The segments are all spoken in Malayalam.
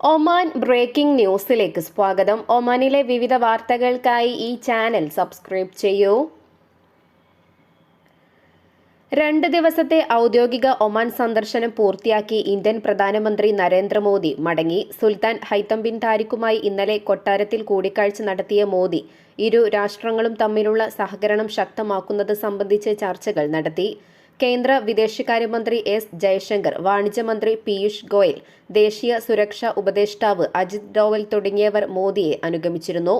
ഒമാൻ ബ്രേക്കിംഗ് ന്യൂസിലേക്ക് സ്വാഗതം. ഒമാനിലെ വിവിധ വാർത്തകൾക്കായി ഈ ചാനൽ സബ്സ്ക്രൈബ് ചെയ്യൂ. രണ്ട് ദിവസത്തെ ഔദ്യോഗിക ഒമാൻ സന്ദർശനം പൂർത്തിയാക്കി ഇന്ത്യൻ പ്രധാനമന്ത്രി നരേന്ദ്രമോദി മടങ്ങി. സുൽത്താൻ ഹൈത്തം ബിൻ താരിഖുമായി ഇന്നലെ കൊട്ടാരത്തിൽ കൂടിക്കാഴ്ച നടത്തിയ മോദി ഇരു രാഷ്ട്രങ്ങളും തമ്മിലുള്ള സഹകരണം ശക്തമാക്കുന്നത് സംബന്ധിച്ച് ചർച്ചകൾ നടത്തി. കേന്ദ്ര വിദേശകാര്യമന്ത്രി എസ് ജയശങ്കർ വാണിജ്യമന്ത്രി പീയൂഷ് ഗോയൽ ദേശീയ സുരക്ഷാ ഉപദേഷ്ടാവ് അജിത് ഡോവൽ തുടങ്ങിയവർ മോദിയെ അനുഗമിച്ചിരുന്നു.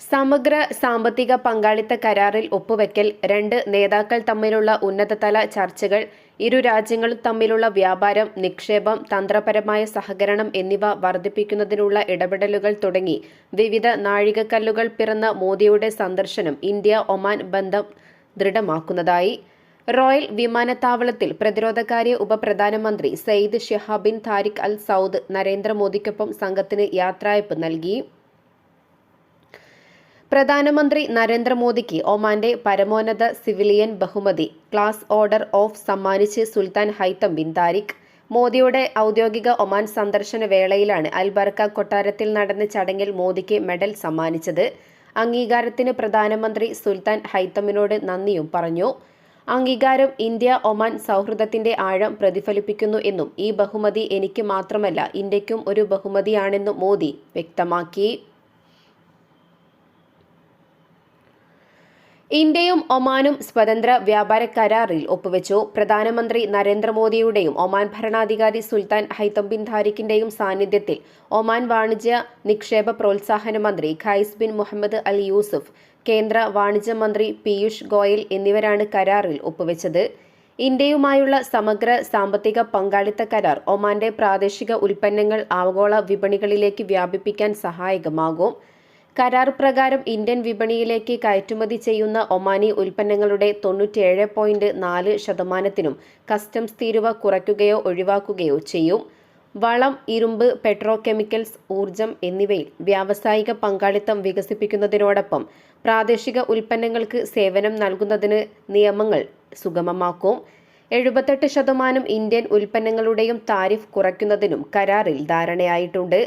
സമഗ്ര സാമ്പത്തിക പങ്കാളിത്ത കരാറിൽ ഒപ്പുവെക്കൽ രണ്ട് നേതാക്കൾ തമ്മിലുള്ള ഉന്നതതല ചർച്ചകൾ ഇരു രാജ്യങ്ങളും തമ്മിലുള്ള വ്യാപാരം നിക്ഷേപം തന്ത്രപരമായ സഹകരണം എന്നിവ വർദ്ധിപ്പിക്കുന്നതിനുള്ള ഇടപെടലുകൾ തുടങ്ങി. വിവിധ നാഴികക്കല്ലുകൾ പിറന്ന മോദിയുടെ സന്ദർശനം ഇന്ത്യ ഒമാൻ ബന്ധം ദൃഢമാക്കുന്നതായി. റോയൽ വിമാനത്താവളത്തിൽ പ്രതിരോധകാര്യ ഉപപ്രധാനമന്ത്രി Sayyid Shihab bin Tariq Al Saud നരേന്ദ്രമോദിക്കൊപ്പം സംഘത്തിന് യാത്രയപ്പ് നൽകി. പ്രധാനമന്ത്രി നരേന്ദ്രമോദിക്ക് ഒമാന്റെ പരമോന്നത സിവിലിയൻ ബഹുമതി ക്ലാസ് ഓർഡർ ഓഫ് സമ്മാനിച്ച് സുൽത്താൻ ഹൈത്തം ബിൻ താരിഖ്. മോദിയുടെ ഔദ്യോഗിക ഒമാൻ സന്ദർശന വേളയിലാണ് അൽബർക്ക കൊട്ടാരത്തിൽ നടന്ന ചടങ്ങിൽ മോദിക്ക് മെഡൽ സമ്മാനിച്ചത്. അംഗീകാരത്തിന് പ്രധാനമന്ത്രി സുൽത്താൻ ഹൈത്തമിനോട് നന്ദിയും പറഞ്ഞു. അംഗീകാരം ഇന്ത്യ ഒമാൻ സൗഹൃദത്തിന്റെ ആഴം പ്രതിഫലിപ്പിക്കുന്നു എന്നും ഈ ബഹുമതി എനിക്ക് മാത്രമല്ല ഇന്ത്യക്കും ഒരു ബഹുമതിയാണെന്നും മോദി വ്യക്തമാക്കി. ഇന്ത്യയും ഒമാനും സ്വതന്ത്ര വ്യാപാര കരാറിൽ ഒപ്പുവെച്ചു. പ്രധാനമന്ത്രി നരേന്ദ്രമോദിയുടെയും ഒമാൻ ഭരണാധികാരി സുൽത്താൻ ഹൈത്തം ബിൻ ധാരിഖിന്റെയും സാന്നിധ്യത്തിൽ ഒമാൻ വാണിജ്യ നിക്ഷേപ പ്രോത്സാഹന മന്ത്രി Qais bin Mohammed Al Yousef കേന്ദ്ര വാണിജ്യ മന്ത്രി പീയൂഷ് ഗോയൽ എന്നിവരാണ് കരാറിൽ ഒപ്പുവെച്ചത്. ഇന്ത്യയുമായുള്ള സമഗ്ര സാമ്പത്തിക പങ്കാളിത്ത കരാർ ഒമാന്റെ പ്രാദേശിക ഉൽപ്പന്നങ്ങൾ ആഗോള വിപണികളിലേക്ക് വ്യാപിപ്പിക്കാൻ സഹായകമാകും. കരാർ പ്രകാരം ഇന്ത്യൻ വിപണിയിലേക്ക് കയറ്റുമതി ചെയ്യുന്ന ഒമാനി ഉൽപ്പന്നങ്ങളുടെ തൊണ്ണൂറ്റിയേഴ് പോയിന്റ് നാല് ശതമാനത്തിനും കസ്റ്റംസ് തീരുവ കുറയ്ക്കുകയോ ഒഴിവാക്കുകയോ ചെയ്യും. വളം ഇരുമ്പ് പെട്രോകെമിക്കൽസ് ഊർജം എന്നിവയിൽ വ്യാവസായിക പങ്കാളിത്തം വികസിപ്പിക്കുന്നതിനോടൊപ്പം പ്രാദേശിക ഉൽപ്പന്നങ്ങൾക്ക് സേവനം നൽകുന്നതിന് നിയമങ്ങൾ സുഗമമാക്കും. എഴുപത്തെട്ട് ശതമാനം ഇന്ത്യൻ ഉൽപ്പന്നങ്ങളുടെയും താരിഫ് കുറയ്ക്കുന്നതിനും കരാറിൽ ധാരണയായിട്ടുണ്ട്.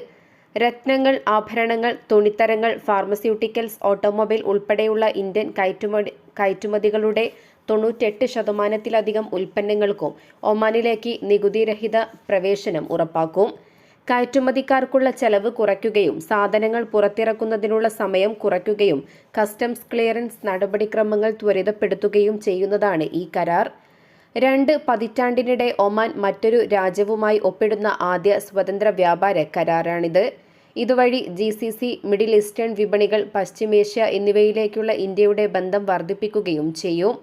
രത്നങ്ങൾ ആഭരണങ്ങൾ തുണിത്തരങ്ങൾ ഫാർമസ്യൂട്ടിക്കൽസ് ഓട്ടോമൊബൈൽ ഉൾപ്പെടെയുള്ള ഇന്ത്യൻ കയറ്റുമതി കയറ്റുമതികളുടെ തൊണ്ണൂറ്റെട്ട് ശതമാനത്തിലധികം ഉൽപ്പന്നങ്ങൾക്കും ഒമാനിലേക്ക് നികുതിരഹിത പ്രവേശനം ഉറപ്പാക്കും. കയറ്റുമതിക്കാർക്കുള്ള ചെലവ് കുറയ്ക്കുകയും സാധനങ്ങൾ പുറത്തിറക്കുന്നതിനുള്ള സമയം കുറയ്ക്കുകയും കസ്റ്റംസ് ക്ലിയറൻസ് നടപടിക്രമങ്ങൾ ത്വരിതപ്പെടുത്തുകയും ചെയ്യുന്നതാണ് ഈ കരാർ. രണ്ട് പതിറ്റാണ്ടിനിടെ ഒമാൻ മറ്റൊരു രാജ്യവുമായി ഒപ്പിടുന്ന ആദ്യ സ്വതന്ത്ര വ്യാപാര കരാറാണിത്. ഇതുവഴി G C C middle eastern വിപണികൾ പശ്ചിമേഷ്യ എന്നിവയിലേക്കുള്ള ഇന്ത്യയുടെ ബന്ധം വർദ്ധിപ്പിക്കുകയും ചെയ്യും.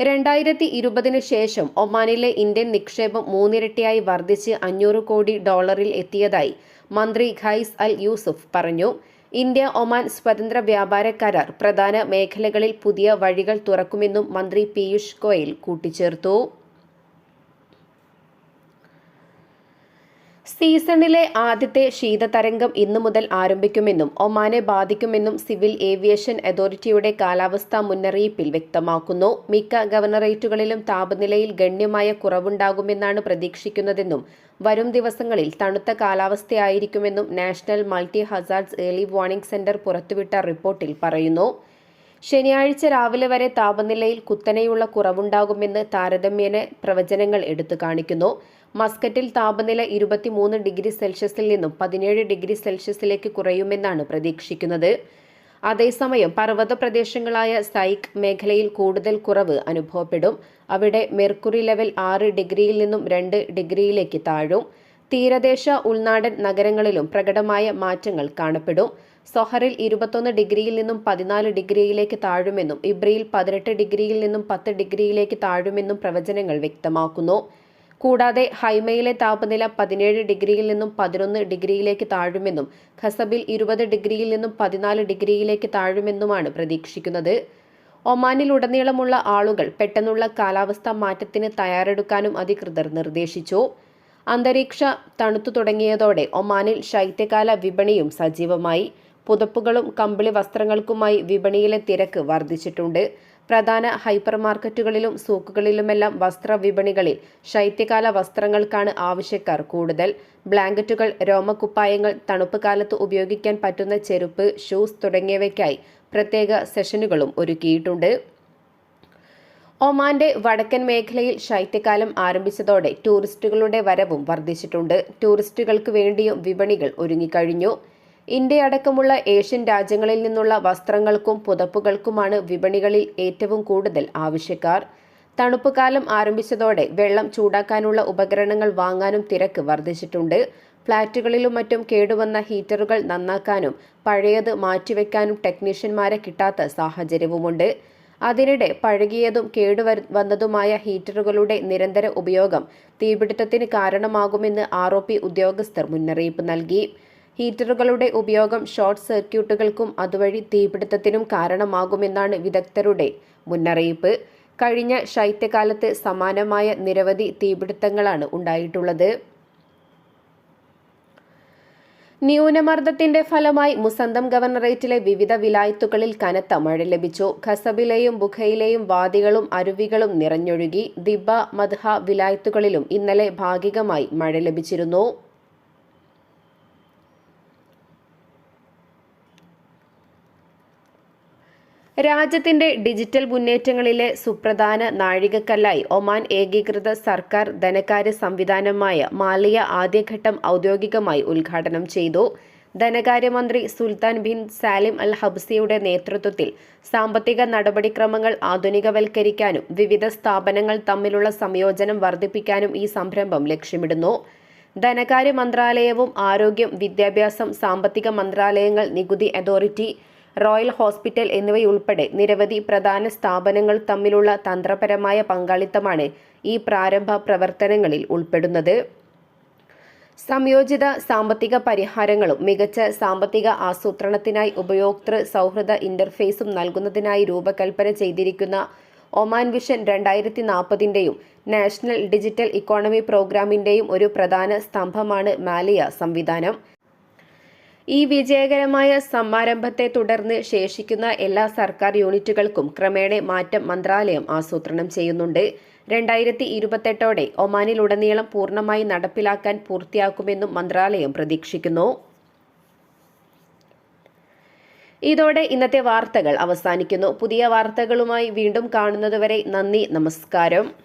രണ്ടായിരത്തി ഇരുപതിന് ശേഷം ഒമാനിലെ ഇന്ത്യൻ നിക്ഷേപം മൂന്നിരട്ടിയായി വർദ്ധിച്ച് അഞ്ഞൂറ് കോടി ഡോളറിൽ എത്തിയതായി മന്ത്രി ഖൈസ് അൽ യൂസുഫ് പറഞ്ഞു. ഇന്ത്യ ഒമാൻ സ്വതന്ത്ര വ്യാപാര കരാർ പ്രധാന മേഖലകളിൽ പുതിയ വഴികൾ തുറക്കുമെന്നും മന്ത്രി പീയൂഷ് ഗോയൽ കൂട്ടിച്ചേർത്തു. സീസണിലെ ആദ്യത്തെ ശീതതരംഗം ഇന്നു മുതൽ ആരംഭിക്കുമെന്നും ഒമാനെ ബാധിക്കുമെന്നും സിവിൽ ഏവിയേഷൻ അതോറിറ്റിയുടെ കാലാവസ്ഥാ മുന്നറിയിപ്പിൽ വ്യക്തമാക്കുന്നു. മിക്ക ഗവർണറേറ്റുകളിലും താപനിലയിൽ ഗണ്യമായ കുറവുണ്ടാകുമെന്നാണ് പ്രതീക്ഷിക്കുന്നതെന്നും വരും ദിവസങ്ങളിൽ തണുത്ത കാലാവസ്ഥയായിരിക്കുമെന്നും national multi hazards early warning centre പുറത്തുവിട്ട റിപ്പോർട്ടിൽ പറയുന്നു. ശനിയാഴ്ച രാവിലെ വരെ താപനിലയിൽ കുത്തനെയുള്ള കുറവുണ്ടാകുമെന്ന് താരതമ്യേന പ്രവചനങ്ങൾ എടുത്തു കാണിക്കുന്നു. മസ്കറ്റിൽ താപനില ഇരുപത്തിമൂന്ന് ഡിഗ്രി സെൽഷ്യസിൽ നിന്നും പതിനേഴ് ഡിഗ്രി സെൽഷ്യസിലേക്ക് കുറയുമെന്നാണ് പ്രതീക്ഷിക്കുന്നത്. അതേസമയം പർവത പ്രദേശങ്ങളായ സൈക്ക് മേഖലയിൽ കൂടുതൽ കുറവ് അനുഭവപ്പെടും. അവിടെ മെർക്കുറി ലെവൽ ആറ് ഡിഗ്രിയിൽ നിന്നും രണ്ട് ഡിഗ്രിയിലേക്ക് താഴും. തീരദേശ ഉൾനാടൻ നഗരങ്ങളിലും പ്രകടമായ മാറ്റങ്ങൾ കാണപ്പെടും. സൊഹറിൽ ഇരുപത്തൊന്ന് ഡിഗ്രിയിൽ നിന്നും പതിനാല് ഡിഗ്രിയിലേക്ക് താഴുമെന്നും ഇബ്രിയിൽ പതിനെട്ട് ഡിഗ്രിയിൽ നിന്നും പത്ത് ഡിഗ്രിയിലേക്ക് താഴുമെന്നും പ്രവചനങ്ങൾ വ്യക്തമാക്കുന്നു. കൂടാതെ ഹൈമയിലെ താപനില പതിനേഴ് ഡിഗ്രിയിൽ നിന്നും പതിനൊന്ന് ഡിഗ്രിയിലേക്ക് താഴുമെന്നും ഖസബിൽ ഇരുപത് ഡിഗ്രിയിൽ നിന്നും പതിനാല് ഡിഗ്രിയിലേക്ക് താഴുമെന്നുമാണ് പ്രതീക്ഷിക്കുന്നത്. ഒമാനിലുടനീളമുള്ള ആളുകൾ പെട്ടെന്നുള്ള കാലാവസ്ഥാ മാറ്റത്തിന് തയ്യാറെടുക്കാനും അധികൃതർ നിർദ്ദേശിച്ചു. അന്തരീക്ഷ തണുത്തു തുടങ്ങിയതോടെ ഒമാനിൽ ശൈത്യകാല വിപണിയും സജീവമായി. പുതപ്പുകളും കമ്പിളി വസ്ത്രങ്ങൾക്കുമായി വിപണിയിലെ തിരക്ക് വർദ്ധിച്ചിട്ടുണ്ട്. പ്രധാന ഹൈപ്പർ മാർക്കറ്റുകളിലും സൂക്കുകളിലുമെല്ലാം വസ്ത്ര വിപണികളിൽ ശൈത്യകാല വസ്ത്രങ്ങൾക്കാണ് ആവശ്യക്കാർ കൂടുതൽ. ബ്ലാങ്കറ്റുകൾ രോമക്കുപ്പായങ്ങൾ തണുപ്പ് കാലത്ത് ഉപയോഗിക്കാൻ പറ്റുന്ന ചെരുപ്പ് ഷൂസ് തുടങ്ങിയവയ്ക്കായി പ്രത്യേക സെഷനുകളും ഒരുക്കിയിട്ടുണ്ട്. ഒമാന്റെ വടക്കൻ മേഖലയിൽ ശൈത്യകാലം ആരംഭിച്ചതോടെ ടൂറിസ്റ്റുകളുടെ വരവും വർദ്ധിച്ചിട്ടുണ്ട്. ടൂറിസ്റ്റുകൾക്ക് വേണ്ടിയും വിപണികൾ ഒരുങ്ങിക്കഴിഞ്ഞു. ഇന്ത്യയടക്കമുള്ള ഏഷ്യൻ രാജ്യങ്ങളിൽ നിന്നുള്ള വസ്ത്രങ്ങൾക്കും പുതപ്പുകൾക്കുമാണ് വിപണികളിൽ ഏറ്റവും കൂടുതൽ ആവശ്യക്കാർ. തണുപ്പുകാലം ആരംഭിച്ചതോടെ വെള്ളം ചൂടാക്കാനുള്ള ഉപകരണങ്ങൾ വാങ്ങാനും തിരക്ക് വർദ്ധിച്ചിട്ടുണ്ട്. ഫ്ളാറ്റുകളിലും മറ്റും കേടുവന്ന ഹീറ്ററുകൾ നന്നാക്കാനും പഴയത് മാറ്റിവെക്കാനും ടെക്നീഷ്യന്മാരെ കിട്ടാത്ത സാഹചര്യവുമുണ്ട്. അതിനിടെ പഴകിയതും കേടുവരു വന്നതുമായ ഹീറ്ററുകളുടെ നിരന്തര ഉപയോഗം തീപിടുത്തത്തിന് കാരണമാകുമെന്ന് ആർ ഉദ്യോഗസ്ഥർ മുന്നറിയിപ്പ് നൽകി. ഹീറ്ററുകളുടെ ഉപയോഗം ഷോർട്ട് സർക്യൂട്ടുകൾക്കും അതുവഴി തീപിടുത്തത്തിനും കാരണമാകുമെന്നാണ് വിദഗ്ധരുടെ മുന്നറിയിപ്പ്. കഴിഞ്ഞ ശൈത്യകാലത്ത് സമാനമായ നിരവധി തീപിടുത്തങ്ങളാണ് ഉണ്ടായിട്ടുള്ളത്. ന്യൂനമർദ്ദത്തിന്റെ ഫലമായി മുസന്തം ഗവർണറേറ്റിലെ വിവിധ വിലായത്തുകളിൽ കനത്ത മഴ ലഭിച്ചു. ഖസബിലെയും ബുഖയിലെയും വാദികളും അരുവികളും നിറഞ്ഞൊഴുകി. ദിബ മദ്ഹ വിലായത്തുകളിലും ഇന്നലെ ഭാഗികമായി മഴ ലഭിച്ചിരുന്നു. രാജ്യത്തിന്റെ ഡിജിറ്റൽ മുന്നേറ്റങ്ങളിലെ സുപ്രധാന നാഴികക്കല്ലായി ഒമാൻ ഏകീകൃത സർക്കാർ ധനകാര്യ സംവിധാനമായ മാലിയ ആദ്യഘട്ടം ഔദ്യോഗികമായി ഉദ്ഘാടനം ചെയ്തു. ധനകാര്യമന്ത്രി സുൽത്താൻ ബിൻ സാലിം അൽ ഹബ്സിയുടെ നേതൃത്വത്തിൽ സാമ്പത്തിക നടപടിക്രമങ്ങൾ ആധുനികവൽക്കരിക്കാനും വിവിധ സ്ഥാപനങ്ങൾ തമ്മിലുള്ള സംയോജനം വർദ്ധിപ്പിക്കാനും ഈ സംരംഭം ലക്ഷ്യമിടുന്നു. ധനകാര്യ മന്ത്രാലയവും ആരോഗ്യം വിദ്യാഭ്യാസം സാമ്പത്തിക മന്ത്രാലയങ്ങൾ നികുതി അതോറിറ്റി റോയൽ ഹോസ്പിറ്റൽ എന്നിവയുൾപ്പെടെ നിരവധി പ്രധാന സ്ഥാപനങ്ങൾ തമ്മിലുള്ള തന്ത്രപരമായ പങ്കാളിത്തമാണ് ഈ പ്രാരംഭ പ്രവർത്തനങ്ങളിൽ ഉൾപ്പെടുന്നത്. സംയോജിത സാമ്പത്തിക പരിഹാരങ്ങളും മികച്ച സാമ്പത്തിക ആസൂത്രണത്തിനായി ഉപയോക്തൃ സൗഹൃദ ഇന്റർഫേസും നൽകുന്നതിനായി രൂപകൽപ്പന ചെയ്തിരിക്കുന്ന ഒമാൻ വിഷൻ രണ്ടായിരത്തി നാൽപ്പതിന്റെയും നാഷണൽ ഡിജിറ്റൽ ഇക്കോണമി പ്രോഗ്രാമിന്റെയും ഒരു പ്രധാന സ്തംഭമാണ് മാലിയ സംവിധാനം. ഈ വിജയകരമായ സമാരംഭത്തെ തുടർന്ന് ശേഷിക്കുന്ന എല്ലാ സർക്കാർ യൂണിറ്റുകൾക്കും ക്രമേണ മാറ്റം മന്ത്രാലയം ആസൂത്രണം ചെയ്യുന്നുണ്ട്. രണ്ടായിരത്തി ഇരുപത്തെട്ടോടെ ഒമാനിലുടനീളം പൂർണമായി നടപ്പിലാക്കാൻ പൂർത്തിയാക്കുമെന്നും മന്ത്രാലയം പ്രതീക്ഷിക്കുന്നു. ഇതോടെ ഇന്നത്തെ വാർത്തകൾ അവസാനിക്കുന്നു. പുതിയ വാർത്തകളുമായി വീണ്ടും കാണുന്നതുവരെ നന്ദി നമസ്കാരം.